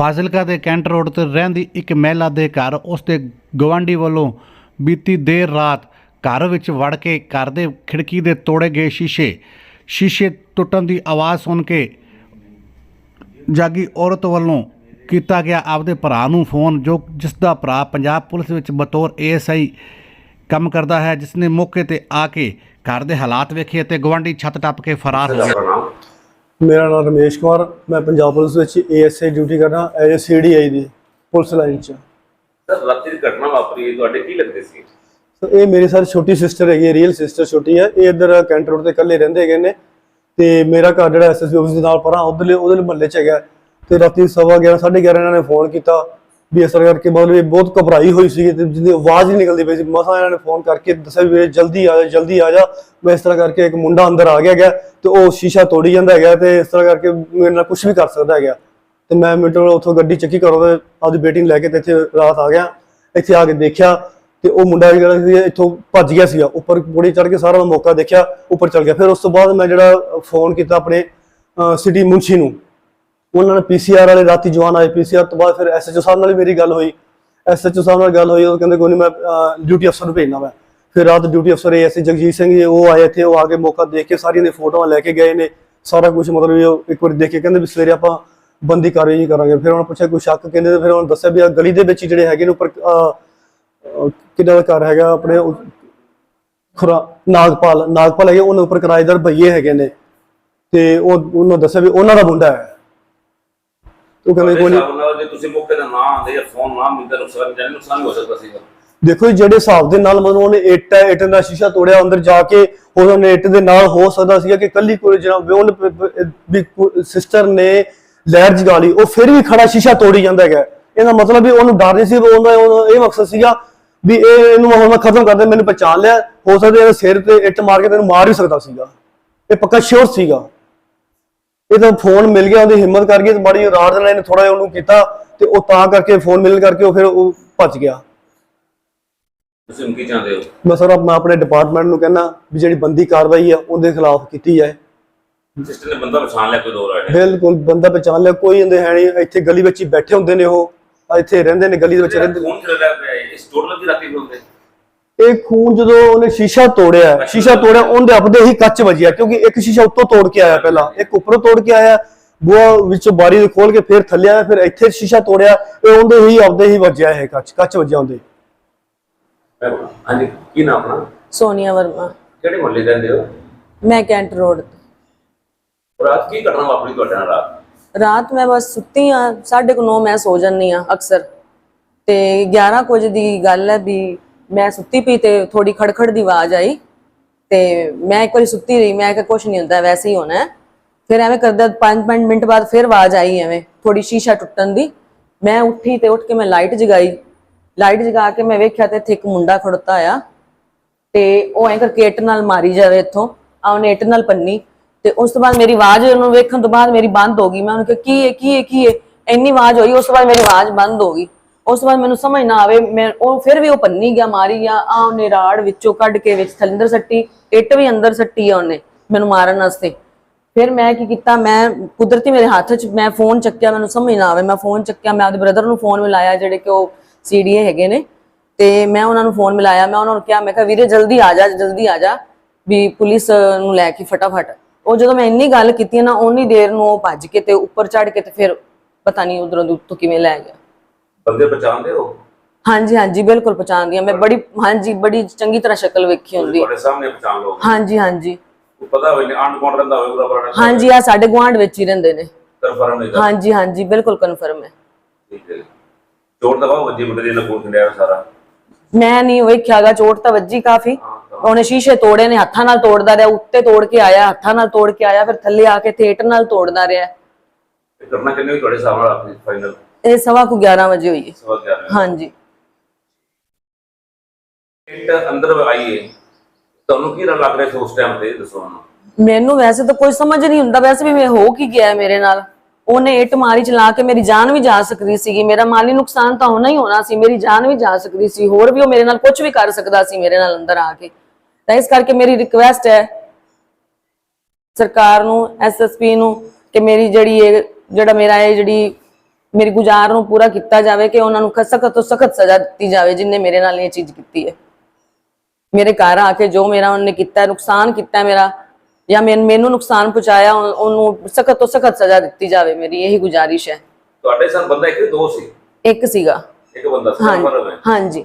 ਫਾਜ਼ਿਲਕਾ ਦੇ cantt road ਤੇ ਰਹਿੰਦੀ ਇੱਕ ਮਹਿਲਾ ਦੇ ਘਰ, ਉਸ ਦੇ ਗਵਾਂਢੀ ਵੱਲੋਂ ਬੀਤੀ ਦੇਰ ਰਾਤ ਘਰ ਵਿੱਚ ਵੜ ਕੇ ਘਰ ਦੇ ਖਿੜਕੀ ਦੇ ਤੋੜੇ ਗਏ ਸ਼ੀਸ਼ੇ। ਸ਼ੀਸ਼ੇ ਟੁੱਟਣ ਦੀ ਆਵਾਜ਼ ਸੁਣ ਕੇ ਜਾਗੀ ਔਰਤ ਵੱਲੋਂ ਕੀਤਾ ਗਿਆ ਆਪਦੇ ਭਰਾ ਨੂੰ ਫੋਨ, ਜੋ ਜਿਸ ਦਾ ਭਰਾ ਪੰਜਾਬ ਪੁਲਿਸ ਵਿੱਚ ਬਤੌਰ ਏਐਸਆਈ ਕੰਮ ਕਰਦਾ ਹੈ ਜਿਸ ਨੇ ਮੌਕੇ ਤੇ ਆ ਕੇ ਘਰ ਦੇ ਹਾਲਾਤ ਵੇਖੇ ਅਤੇ ਗਵਾਂਢੀ ਛੱਤ ਟੱਪ ਕੇ ਫਰਾਰ ਹੋ ਗਿਆ। ਮੇਰਾ ਨਾਮ ਰਮੇਸ਼ ਕੁਮਾਰ ਮੈਂ ਪੰਜਾਬ ਪੁਲਿਸ ਵਿੱਚ ਏਐਸਆਈ ਡਿਊਟੀ ਕਰਦਾ ਐਜ਼ ਏ ਸੀਡੀਆਈ ਦੀ ਪੁਲਿਸ ਲਾਈਨ 'ਚ। ਸਰ ਰਾਤੀ ਦੀ ਘਟਨਾ ਵਾਪਰੀ ਹੈ ਤੁਹਾਡੇ ਕੀ ਲੱਗਦੇ ਸੀ? ਸੋ ਇਹ ਮੇਰੀ ਸਰ ਛੋਟੀ ਸਿਸਟਰ ਹੈਗੀ ਹੈ ਰੀਅਲ ਸਿਸਟਰ ਛੋਟੀ ਹੈ। ਇਹ ਇੱਧਰ ਕੈਂਟ ਰੋਡ ਤੇ ਇਕੱਲੇ ਰਹਿੰਦੇ ਹੈਗੇ ਨੇ। ਤੇ ਮੇਰਾ ਘਰ ਜਿਹੜਾ ਐਸਐਸਪੀ ਆਫਿਸ ਦੇ ਨਾਲ ਪਰਾਂ ਉਧਰਲੇ ਉਧਰਲੇ ਮਹੱਲੇ 'ਚ ਹੈਗਾ। ਤੇ ਰਾਤੀ ਸਵਾ 11 11:30 ਇਹਨਾਂ ਨੇ ਫੋਨ ਕੀਤਾ। ਵੀ ਇਸ ਤਰ੍ਹਾਂ ਕਰਕੇ ਮਤਲਬ ਇਹ ਬਹੁਤ ਘਬਰਾਈ ਹੋਈ ਸੀ ਤੇ ਜਿਹਦੀ ਆਵਾਜ਼ ਨਹੀਂ ਨਿਕਲਦੀ ਪਈ ਸੀ। ਮਸਾਂ ਇਹਨਾਂ ਨੇ ਫੋਨ ਕਰਕੇ ਦੱਸਿਆ ਵੀ ਵੀਰੇ ਜਲਦੀ ਆ ਜਾ, ਜਲਦੀ ਆ ਜਾ। ਮੈਂ ਇਸ ਤਰ੍ਹਾਂ ਕਰਕੇ ਇੱਕ ਮੁੰਡਾ ਅੰਦਰ ਆ ਗਿਆ ਹੈਗਾ ਤੇ ਉਹ ਸ਼ੀਸ਼ਾ ਤੋੜੀ ਜਾਂਦਾ ਹੈਗਾ ਤੇ ਇਸ ਤਰ੍ਹਾਂ ਕਰਕੇ ਮੇਰੇ ਨਾਲ ਕੁਝ ਵੀ ਕਰ ਸਕਦਾ ਹੈਗਾ। ਤੇ ਮੈਂ ਮਿੰਟੋ ਮਿੰਟ ਉੱਥੋਂ ਗੱਡੀ ਚੱਕੀ ਕਰੋ ਤੇ ਆਪਦੀ ਬੇਟੀ ਨੂੰ ਲੈ ਕੇ ਤੇ ਇੱਥੇ ਰਾਤ ਆ ਗਿਆ। ਇੱਥੇ ਆ ਕੇ ਦੇਖਿਆ ਤੇ ਉਹ ਮੁੰਡਾ ਜਿਹੜਾ ਸੀ ਇੱਥੋਂ ਭੱਜ ਗਿਆ ਸੀਗਾ। ਉੱਪਰ ਪੌੜੀ ਚੜ ਕੇ ਸਾਰਾ ਮੈਂ ਮੌਕਾ ਦੇਖਿਆ, ਉੱਪਰ ਚਲ ਗਿਆ। ਫਿਰ ਉਸ ਤੋਂ ਬਾਅਦ ਮੈਂ ਜਿਹੜਾ ਫੋਨ ਕੀਤਾ ਆਪਣੇ ਸਿਟੀ ਮੁੰਸ਼ੀ ਨੂੰ ਉਹਨਾਂ ਨੇ ਪੀਸੀਆਰ ਵਾਲੇ ਰਾਤੀ ਜਵਾਨ ਆਏ ਪੀਸੀਆਰ ਤੋਂ ਬਾਅਦ ਫਿਰ ਐਸਐਚਓ ਸਾਹਿਬ ਨਾਲ ਵੀ ਮੇਰੀ ਗੱਲ ਹੋਈ। ਐਸਐਚਓ ਸਾਹਿਬ ਨਾਲ ਗੱਲ ਹੋਈ ਉਹ ਕਹਿੰਦੇ ਕੋਈ ਨਹੀਂ ਮੈਂ ਡਿਊਟੀ ਅਫਸਰ ਨੂੰ ਭੇਜਣਾ ਮੈਂ ਫਿਰ ਰਾਤ ਡਿਊਟੀ ਅਫਸਰ ਏਐਸਏ ਜਗਜੀਤ ਸਿੰਘ ਜੀ ਉਹ ਆਏ ਇੱਥੇ ਉਹ ਆ ਕੇ ਮੌਕਾ ਦੇਖ ਕੇ ਸਾਰੀਆਂ ਦੀ ਫੋਟੋਆਂ ਲੈ ਕੇ ਗਏ ਨੇ। ਸਾਰਾ ਕੁਝ ਮਤਲਬ ਇੱਕ ਵਾਰ ਦੇਖ ਕੇ ਕਹਿੰਦੇ ਵੀ ਸਵੇਰੇ ਆਪਾਂ ਬੰਦੀ ਕਾਰਵਾਈ ਕਰਾਂਗੇ। ਫਿਰ ਉਹਨਾਂ ਪੁੱਛਿਆ ਕੋਈ ਸ਼ੱਕ ਕਹਿੰਦੇ ਫਿਰ ਉਹਨਾਂ ਦੱਸਿਆ ਵੀ ਆ ਗਲੀ ਦੇ ਵਿੱਚ ਹੀ ਜਿਹੜੇ ਹੈਗੇ ਨੇ ਉੱਪਰ ਅਹ, ਦਾ ਘਰ ਹੈਗਾ ਆਪਣੇ ਖੁਰਾ ਨਾਗਪਾਲ ਨਾਗਪਾਲ ਹੈਗੇ ਉਹਨਾਂ ਉੱਪਰ ਕਿਰਾਏਦਾਰ ਭਈਏ ਹੈਗੇ ਨੇ। ਤੇ ਉਹ ਉਹਨਾਂ ਦੱਸਿਆ ਵੀ ਉਹਨਾਂ ਦਾ ਮੁੰਡਾ ਹੈ। ਉਹ ਕਹਿੰਦੇ ਕੋਈ ਨਹੀਂ ਨਾਲ ਜੇ ਤੁਸੀਂ ਮੌਕੇ ਦਾ ਨਾਂ ਆਂਦੇ ਜਾਂ ਫੋਨ ਨਾ ਮਿਲਦਾ ਨੁਕਸਾਨ ਜਾਨੀ ਨੁਕਸਾਨ ਹੋ ਸਕਦਾ ਸੀਗਾ। ਦੇਖੋ ਜੀ, ਜਿਹੜੇ ਹਿਸਾਬ ਦੇ ਨਾਲ ਮਤਲਬ ਉਹਨੇ ਇੱਟ ਹੈ ਇੱਟ ਦਾ ਸ਼ੀਸ਼ਾ ਤੋੜਿਆ ਅੰਦਰ ਜਾ ਕੇ ਉਹਨੇ ਇੱਟ ਦੇ ਨਾਲ ਹੋ ਸਕਦਾ ਸੀਗਾ ਕਿ ਕੱਲੀ ਕੋਈ ਜਨਾਬ ਉਹਨੇ ਵੀ ਸਿਸਟਰ ਨੇ ਲਹਿਰ ਜਗਾ ਲਈ ਉਹ ਫਿਰ ਵੀ ਖੜਾ ਸ਼ੀਸ਼ਾ ਤੋੜੀ ਜਾਂਦਾ ਹੈਗਾ। ਇਹਦਾ ਮਤਲਬ ਵੀ ਉਹਨੂੰ ਡਰ ਨਹੀਂ ਸੀ ਉਹਦਾ ਉਹਦਾ ਇਹ ਮਕਸਦ ਸੀਗਾ ਵੀ ਇਹ ਇਹਨੂੰ ਹੁਣ ਮੈਂ ਖਤਮ ਕਰ ਦੇ ਮੈਨੂੰ ਪਛਾਣ ਲਿਆ। ਹੋ ਸਕਦਾ ਇਹਦੇ ਸਿਰ ਤੇ ਇੱਟ ਮਾਰ ਕੇ ਤੈਨੂੰ ਮਾਰ ਵੀ ਸਕਦਾ ਸੀਗਾ। ਇਹ ਪੱਕਾ ਸ਼ੋਰ ਸੀਗਾ। ਇਹ ਤਾਂ ਫੋਨ ਮਿਲ ਗਿਆ ਉਹਦੀ ਹਿੰਮਤ ਕਰ ਗਈ ਤੇ ਬੜੀ ਰਾਤ ਨਾਲ ਇਹਨੇ ਥੋੜਾ ਜਿਹਾ ਉਹਨੂੰ ਕੀਤਾ ਤੇ ਉਹ ਤਾਂ ਕਰਕੇ ਫੋਨ ਮਿਲਣ ਕਰਕੇ ਉਹ ਫਿਰ ਉਹ ਭੱਜ ਗਿਆ। ਤੁਸੀਂ ਹੁਣ ਕੀ ਚਾਹੁੰਦੇ ਹੋ? ਮੈਂ ਸਰ ਮੈਂ ਆਪਣੇ ਡਿਪਾਰਟਮੈਂਟ ਨੂੰ ਕਹਿੰਦਾ ਵੀ ਜਿਹੜੀ ਬੰਦੀ ਕਾਰਵਾਈ ਹੈ ਉਹਦੇ ਖਿਲਾਫ ਕੀਤੀ ਜਾਏ। ਸਿਸਟਰ ਨੇ ਬੰਦਾ ਪਛਾਣ ਲਿਆ ਕੋਈ ਦੋ ਰਾਇ ਬਿਲਕੁਲ ਬੰਦਾ ਪਛਾਣ ਲਿਆ ਕੋਈ ਇਹਦੇ ਹੈ ਨਹੀਂ ਇੱਥੇ ਗਲੀ ਵਿੱਚ ਹੀ ਬੈਠੇ ਹੁੰਦੇ ਨੇ ਉਹ ਆ ਇੱਥੇ ਰਹਿੰਦੇ ਨੇ ਗਲੀ ਦੇ ਵਿੱਚ ਰਹਿੰਦੇ ਨੇ। ਫੋਨ ਚੱਲ ਰਿਹਾ ਪਿਆ ਇਸ ਟੋਟਲ ਦੀ ਰਾਤੀ ਬੋਲਦੇ ਇਹ ਖੂਨ ਜਦੋਂ ਉਹਨੇ ਸ਼ੀਸ਼ਾ ਤੋੜਿਆ ਸ਼ੀਸ਼ਾ ਤੋੜਿਆ ਉਹਦੇ ਆਪਦੇ ਹੀ ਕੱਚ ਵੱਜਿਆ ਕਿਉਂਕਿ ਇੱਕ ਸ਼ੀਸ਼ਾ ਉੱਤੋਂ ਤੋੜ ਕੇ ਆਇਆ ਪਹਿਲਾਂ ਇੱਕ ਉੱਪਰੋਂ ਤੋੜ ਕੇ ਆਇਆ ਬੂਹਾ ਵਿੱਚੋਂ ਬਾਰੀ ਦੇ ਖੋਲ ਕੇ ਫਿਰ ਥੱਲੇ ਆਇਆ ਫਿਰ ਇੱਥੇ ਸ਼ੀਸ਼ਾ ਤੋੜਿਆ ਇਹ ਉਹਦੇ ਹੀ ਆਪਦੇ ਹੀ ਵੱਜਿਆ ਇਹ ਕੱਚ ਕੱਚ ਵੱਜਿਆ ਉਹਦੇ। ਹਾਂਜੀ ਕੀ ਨਾਮ ਆਪਣਾ? ਸੋਨੀਆ ਵਰਮਾ। ਕਿਹੜੇ ਮੁਹੱਲੇ ਰਹਿੰਦੇ ਹੋ? ਮੈਂ ਕੈਂਟ ਰੋਡ ਤੇ। ਰਾਤ ਕੀ ਘਟਨਾ ਵਾਪਰੀ ਤੁਹਾਡੇ ਨਾਲ ਰਾਤ? ਰਾਤ ਮੈਂ ਬਸ ਸੁੱਤੀ ਆ 9:30 ਮੈਂ ਸੋ ਜਾਂਦੀ ਆ ਅਕਸਰ। ਤੇ 11 ਕੁ ਵਜੇ ਦੀ ਗੱਲ ਹੈ ਵੀ ਮੈਂ ਸੁੱਤੀ ਪਈ ਤੇ ਥੋੜੀ ਖੜਖੜ ਦੀ ਆਵਾਜ਼ ਆਈ ਤੇ ਮੈਂ ਇੱਕ ਵਾਰੀ ਸੁੱਤੀ ਰਹੀ, ਮੈਂ ਕਿਹਾ ਕੁਝ ਨਹੀਂ ਹੁੰਦਾ, ਵੈਸੇ ਹੀ ਹੋਣਾ ਫਿਰ ਐਵੇਂ ਕਰਦਾ 5-5 ਮਿੰਟ ਬਾਅਦ ਫਿਰ ਆਵਾਜ਼ ਆਈ ਐਵੇਂ ਥੋੜੀ ਸ਼ੀਸ਼ਾ ਟੁੱਟਣ ਦੀ। ਮੈਂ ਉੱਠੀ ਤੇ ਉੱਠ ਕੇ ਮੈਂ ਲਾਈਟ ਜਗਾਈ। ਲਾਈਟ ਜਗਾ ਕੇ ਮੈਂ ਵੇਖਿਆ ਤੇ ਇੱਥੇ ਇੱਕ ਮੁੰਡਾ ਖੜੋਤਾ ਆ ਤੇ ਉਹ ਐਂ ਕਰਕੇ ਇੱਟ ਨਾਲ ਮਾਰੀ ਜਾਵੇ ਇੱਥੋਂ। ਆ ਉਹਨੇ ਇੱਟ ਨਾਲ ਪੰਨੀ ਤੇ ਉਸ ਤੋਂ ਬਾਅਦ ਮੇਰੀ ਆਵਾਜ਼ ਉਹਨੂੰ ਵੇਖਣ ਤੋਂ ਬਾਅਦ ਮੇਰੀ ਬੰਦ ਹੋ ਗਈ। ਮੈਂ ਉਹਨੂੰ ਕਿਹਾ, ਕੀ ਹੈ ਕੀ ਹੈ ਕੀ ਹੈ ਇੰਨੀ ਆਵਾਜ਼ ਹੋਈ, ਉਸ ਤੋਂ ਬਾਅਦ ਮੇਰੀ ਆਵਾਜ਼ ਬੰਦ ਹੋ ਗਈ। ਉਸ ਤੋਂ ਬਾਅਦ ਮੈਨੂੰ ਸਮਝ ਨਾ ਆਵੇ, ਮੈਂ ਉਹ ਫਿਰ ਵੀ ਉਹ ਪੰਨੀ ਗਿਆ, ਮਾਰੀ ਗਿਆ, ਆ ਉਹਨੇ ਰਾੜ ਵਿੱਚੋਂ ਕੱਢ ਕੇ ਵਿੱਚ ਥਲੰਦਰ ਸੱਟੀ, ਇੱਟ ਵੀ ਅੰਦਰ ਸੱਟੀ ਆ ਉਹਨੇ ਮੈਨੂੰ ਮਾਰਨ ਵਾਸਤੇ। ਫਿਰ ਮੈਂ ਕੀ ਕੀਤਾ, ਮੈਂ ਕੁਦਰਤੀ ਮੇਰੇ ਹੱਥ 'ਚ ਮੈਂ ਫੋਨ ਚੱਕਿਆ, ਮੈਨੂੰ ਸਮਝ ਨਾ ਆਵੇ, ਮੈਂ ਫੋਨ ਚੱਕਿਆ, ਮੈਂ ਆਪਣੇ ਬ੍ਰਦਰ ਨੂੰ ਫੋਨ ਮਿਲਾਇਆ ਜਿਹੜੇ ਕਿ ਉਹ ਸੀਡੀਏ ਹੈਗੇ ਨੇ। ਤੇ ਮੈਂ ਉਹਨਾਂ ਨੂੰ ਫੋਨ ਮਿਲਾਇਆ, ਮੈਂ ਉਹਨਾਂ ਨੂੰ ਕਿਹਾ, ਮੈਂ ਕਿਹਾ, ਵੀਰੇ, ਜਲਦੀ ਆ ਜਾ, ਜਲਦੀ ਆ ਜਾ, ਵੀ ਪੁਲਿਸ ਨੂੰ ਲੈ ਕੇ ਫਟਾਫਟ। ਉਹ ਜਦੋਂ ਮੈਂ ਇੰਨੀ ਗੱਲ ਕੀਤੀ ਨਾ, ਓਨੀ ਦੇਰ ਨੂੰ ਉਹ ਭੱਜ ਕੇ ਤੇ ਉੱਪਰ ਚੜ ਕੇ ਤੇ ਫਿਰ ਪਤਾ ਨਹੀਂ ਉਧਰੋਂ ਦੀ ਕਿਵੇਂ ਲੈ ਗਿਆ। ਬੰਦੇ ਪਛਾਣਦੇ ਹੋ? ਹਾਂਜੀ ਹਾਂਜੀ ਬਿਲਕੁਲ ਪਛਾਣਦੀ ਹਾਂ। ਮੈਂ ਬੜੀ ਹਾਂਜੀ ਬੜੀ ਚੰਗੀ ਤਰ੍ਹਾਂ ਸ਼ਕਲ ਵੇਖੀ ਹੁੰਦੀ ਤੁਹਾਡੇ ਸਾਹਮਣੇ ਪਛਾਣ ਲਓ। ਹਾਂਜੀ ਹਾਂਜੀ। ਪਤਾ ਹੋਵੇ ਆਂਡ ਕੌਣ ਰਹਿੰਦਾ ਹੋਵੇ ਉਹਦਾ ਪਤਾ ਹਾਂਜੀ ਆ ਸਾਡੇ ਗੁਆਂਢ ਵਿੱਚ ਹੀ ਰਹਿੰਦੇ ਨੇ। ਕਨਫਰਮ ਕਰ ਹਾਂਜੀ ਹਾਂਜੀ ਬਿਲਕੁਲ ਕਨਫਰਮ ਹੈ। ਠੀਕ ਹੈ ਚੋਟ ਦਾ ਬਹੁਤ ਵੱਜੀ ਮੁੰਡੇ ਦੇ ਨਾਲ ਕੋਲ ਖੰਡਿਆ ਸਾਰਾ। ਮੈਂ ਨਹੀਂ ਵੇਖਿਆਗਾ ਚੋਟ ਤਾਂ ਵੱਜੀ ਕਾਫੀ। ਉਹਨੇ ਸ਼ੀਸ਼ੇ ਤੋੜੇ ਨੇ ਹੱਥਾਂ ਨਾਲ ਤੋੜਦਾ ਰਿਹਾ ਉੱਤੇ ਤੋੜ ਕੇ ਆਇਆ ਹੱਥਾਂ ਨਾਲ ਤੋੜ ਕੇ ਆਇਆ ਫਿਰ ਥੱਲੇ ਆ ਕੇ ਥੀਏਟਰ ਨਾਲ ਤੋੜਦਾ ਰਿਹਾ। ਕਰਨਾ ਕਿੰਨੇ ਵੀ ਤੁਹਾਡੇ ਸਾਹਮਣੇ ਆਪਣੀ ਫਾਈਨਲ ਇਹ ਸਵਾ ਕੁ 11 ਵਜੇ ਹੋਈ ਹੈ। ਹਾਂਜੀ। ਇੱਟ ਅੰਦਰ ਆਈਏ ਤੁਹਾਨੂੰ ਕੀ ਲੱਗ ਰਿਹਾ ਸੀ ਉਸ ਟਾਈਮ ਤੇ ਦੱਸੋ ਮੈਨੂੰ। ਮੈਨੂੰ ਵੈਸੇ ਤਾਂ ਕੋਈ ਸਮਝ ਨਹੀਂ ਹੁੰਦਾ। ਵੈਸੇ ਵੀ ਮੈਂ ਹੋ ਕੀ ਗਿਆ ਹੈ ਮੇਰੇ ਨਾਲ? ਉਹਨੇ ਇੱਟ ਮਾਰੀ ਚਲਾ ਕੇ ਮੇਰੀ ਜਾਨ ਵੀ ਜਾ ਸਕਦੀ ਸੀਗੀ। ਮੇਰਾ ਮਾਲੀ ਨੁਕਸਾਨ ਤਾਂ ਹੋਣਾ ਹੀ ਹੋਣਾ ਸੀ। ਮੇਰੀ ਜਾਨ ਵੀ ਜਾ ਸਕਦੀ ਸੀ। ਹੋਰ ਵੀ ਉਹ ਮੇਰੇ ਨਾਲ ਕੁਝ ਵੀ ਕਰ ਸਕਦਾ ਸੀ ਮੇਰੇ ਨਾਲ ਅੰਦਰ ਆ ਕੇ। ਤਾਂ ਇਸ ਕਰਕੇ ਮੇਰੀ ਰਿਕੁਐਸਟ ਹੈ ਸਰਕਾਰ ਨੂੰ ਐਸਐਸਪੀ ਨੂੰ ਕਿ ਮੇਰੀ ਜਿਹੜੀ ਇਹ ਜਿਹੜਾ ਮੇਰਾ ਇਹ ਜਿਹੜੀ ਮੇਰੀ ਗੁਜ਼ਾਰ ਨੂੰ ਪੂਰਾ ਕੀਤਾ ਜਾਵੇ ਕਿ ਉਹਨਾਂ ਨੂੰ ਸਖਤ ਤੋਂ ਸਖਤ ਸਜ਼ਾ ਦਿੱਤੀ ਜਾਵੇ ਜਿਨਨੇ ਮੇਰੇ ਨਾਲ ਇਹ ਚੀਜ਼ ਕੀਤੀ ਹੈ। ਮੇਰੇ ਘਰ ਆ ਕੇ ਜੋ ਮੇਰਾ ਉਹਨੇ ਕੀਤਾ ਨੁਕਸਾਨ ਕੀਤਾ ਮੇਰਾ ਜਾਂ ਮੈਨ- ਨੁਕਸਾਨ ਪਹੁੰਚਾਇਆ ਉਹ- ਉਹਨੂੰ ਸਖਤ ਤੋਂ ਸਖਤ ਸਜ਼ਾ ਦਿੱਤੀ ਜਾਵੇ ਮੇਰੀ ਇਹੀ ਗੁਜ਼ਾਰਿਸ਼ ਹੈ। ਤੁਹਾਡੇ ਸਨ ਬੰਦਾ ਇੱਕ ਦੋ ਸੀ? ਇੱਕ ਸੀਗਾ। ਇੱਕ ਬੰਦਾ ਸੀ ਹਾਂਜੀ